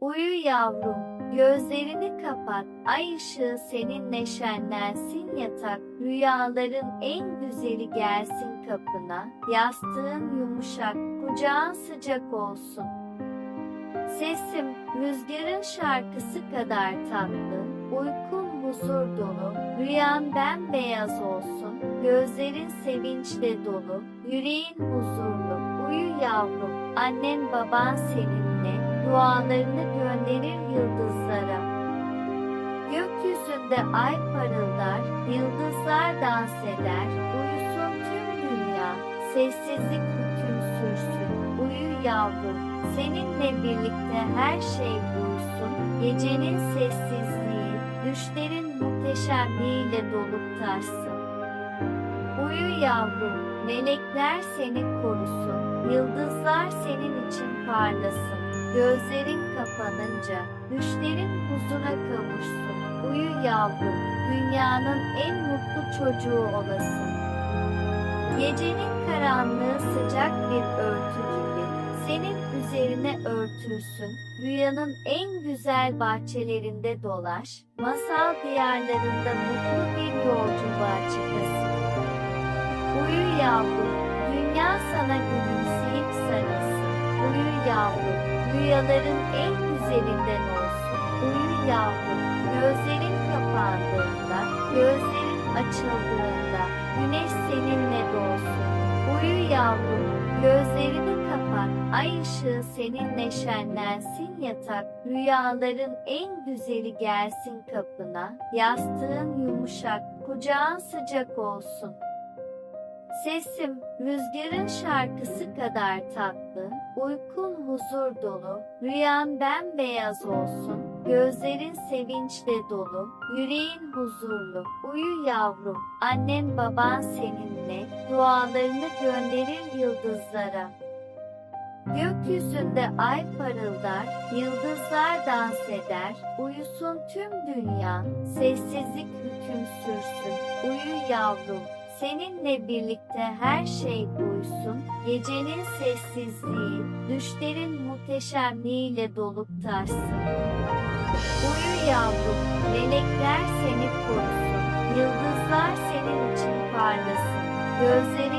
Uyu yavrum, gözlerini kapat, ay ışığı seninle şenlensin yatak, rüyaların en güzeli gelsin kapına, yastığın yumuşak, kucağın sıcak olsun. Sesim, rüzgarın şarkısı kadar tatlı, uykun huzur dolu, rüyan bembeyaz olsun, gözlerin sevinçle dolu, yüreğin huzurlu, uyu yavrum, annen baban seninle, dualarını gönderir yıldızlara. Gökyüzünde ay parıldar, yıldızlar dans eder, uyusun tüm dünya, sessizlik hüküm sürsün, uyu yavrum, seninle birlikte her şey uyusun, gecenin sessizliği, düşlerin muhteşemliğiyle dolup taşsın. Uyu yavrum, melekler seni korusun, yıldızlar senin için parlasın. Gözlerin kapanınca, düşlerin huzura kavuşsun. Uyu yavrum, dünyanın en mutlu çocuğu olasın. Gecenin karanlığı sıcak bir örtü gibi, senin üzerine örtülsün. Rüyanın en güzel bahçelerinde dolaş, masal diyarlarında mutlu bir yolculuğa çıkasın. Uyu yavrum, dünya sana gülümseyip rüyaların en güzelinden olsun. Uyu yavrum, gözlerin kapandığında, gözlerin açıldığında, güneş seninle doğsun. Uyu yavrum, gözlerini kapat, ay ışığı seninle şenlensin yatak, rüyaların en güzeli gelsin kapına, yastığın yumuşak, kucağın sıcak olsun. Sesim, rüzgarın şarkısı kadar tatlı, uykun huzur dolu, rüyan bembeyaz olsun, gözlerin sevinçle dolu, yüreğin huzurlu, uyu yavrum, annen baban seninle, dualarını gönderir yıldızlara. Gökyüzünde ay parıldar, yıldızlar dans eder, uyusun tüm dünya, sessizlik hüküm sürsün, uyu yavrum, seninle birlikte her şey uysun, gecenin sessizliği, düşlerin muhteşemliğiyle dolup taşsın. Uyu yavrum, melekler seni korusun, yıldızlar senin için parlasın, gözlerin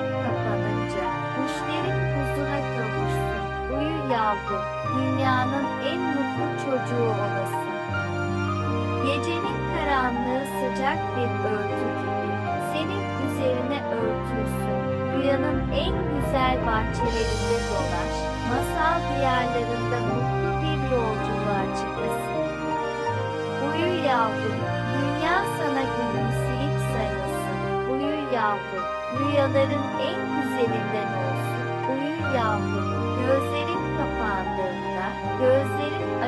en güzel bahçelerinde dolaş, masal diyarlarında mutlu bir yolculuğa çıkasın. Uyu yavrum, dünya sana gülümseyip sarılsın. Uyu yavrum, rüyaların en güzelinden olsun. Uyu yavrum, gözlerin kapandığında, gözlerin